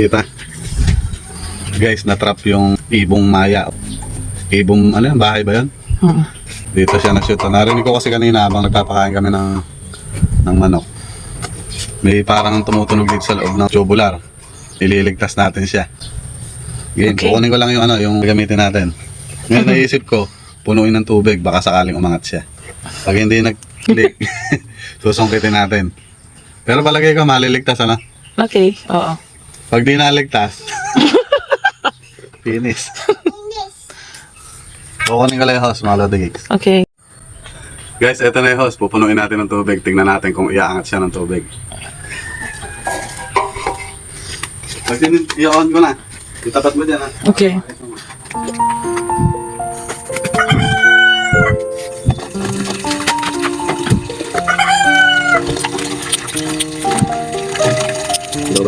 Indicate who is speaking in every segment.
Speaker 1: Kita. Guys, natrap yung ibong maya. Ibong, ano yan, bahay ba yan?
Speaker 2: Oo.
Speaker 1: Dito siya na-shoot. Narinig ko kasi kanina habang nagpapakain kami ng, ng manok. May parang tumutunog dito sa loob ng tubular. Ililigtas natin siya. Game,
Speaker 2: Okay.
Speaker 1: kukunin ko lang yung ano, yung gamitin natin. Ngayon naisip ko, punuin ng tubig, baka sakaling umangat siya. Pag hindi nag-click, susungkitin natin. Pero palagay ko, maliligtas ano?
Speaker 2: Okay, oo.
Speaker 1: Pag di naligtas, finish. Kukunin ko lang yung host, mga Lodi Geeks.
Speaker 2: Okay.
Speaker 1: Guys, eto na yung host. Pupunuin natin ng tubig. Tingnan natin kung iaangat siya ng tubig. Pag din, i-on ko na. Itapat mo dyan ha.
Speaker 2: Okay.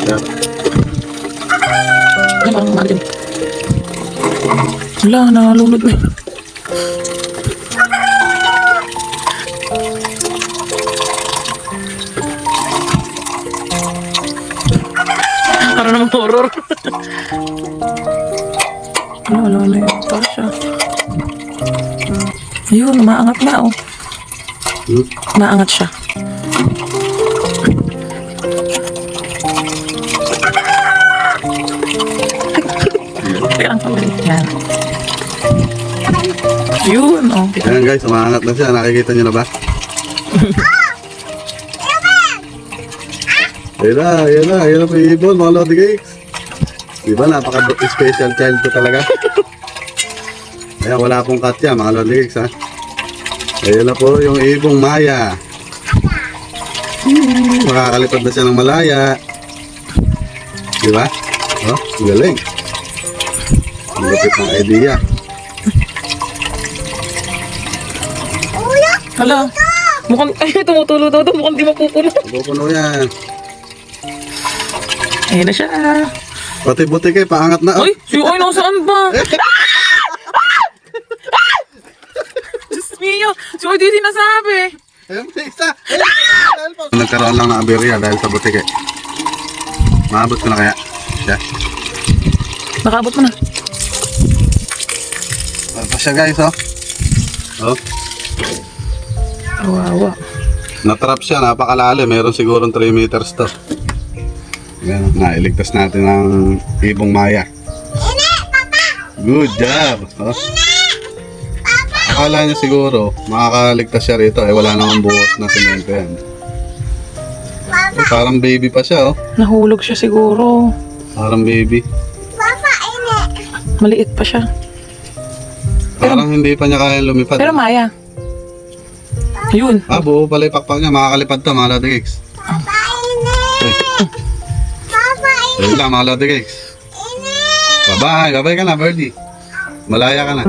Speaker 2: Ano Wala, nalulod na. Parang naman horror. Wala, wala, wala. Ito siya. Ayun, maangat na oh.
Speaker 1: Hmm?
Speaker 2: Maangat siya. Kaya ang pala. Yan. Yun, oh.
Speaker 1: Ayan guys, umaangat na siya. Nakikita niyo na ba? Ayan na, ayan na, ayan na po yung ibon, mga Lodi Geeks. Diba, napaka-special child ko talaga. Ayan, wala pong katya, mga Lodi Geeks, ha. Ayan na po yung ibong Maya. Makakalipad na siya ng malaya. Diba? Oh, ang galing. Ang lapit ng idea.
Speaker 2: Hala. Mukhang, ay, tumutulo daw daw. Mukhang di mapupuno.
Speaker 1: Pupuno yan.
Speaker 2: Ayun na siya.
Speaker 1: Pati buti kay paangat na.
Speaker 2: Ay, si Oy, nasaan ba? Diyos mio, si Oy, di sinasabi.
Speaker 1: Ayun, may isa. Ayun, Nagkaroon lang ng aberya dahil sa butike. Maabot ko na kaya. Siya.
Speaker 2: Nakabot mo na.
Speaker 1: Pa siya guys, oh. Oh,
Speaker 2: Kawawa.
Speaker 1: natrap siya, napakalalim. Meron sigurong 3 meters to. Ayan, nailigtas natin ang ibong maya. Good job. Oh. Akala niya siguro, makakaligtas siya rito. Eh, wala namang buhos na semento yan. Eh, parang baby pa siya, oh.
Speaker 2: Nahulog siya siguro.
Speaker 1: Parang baby.
Speaker 2: Maliit pa siya.
Speaker 1: Parang hindi pa niya kaya lumipad.
Speaker 2: Pero Maya. Yun.
Speaker 1: Ah, buo pala yung pakpak niya. Makakalipad to, mga Lodi Cakes. Ayun lang, mga Lodi Cakes. Bye-bye. Bye-bye ka na, Birdie. Malaya ka na.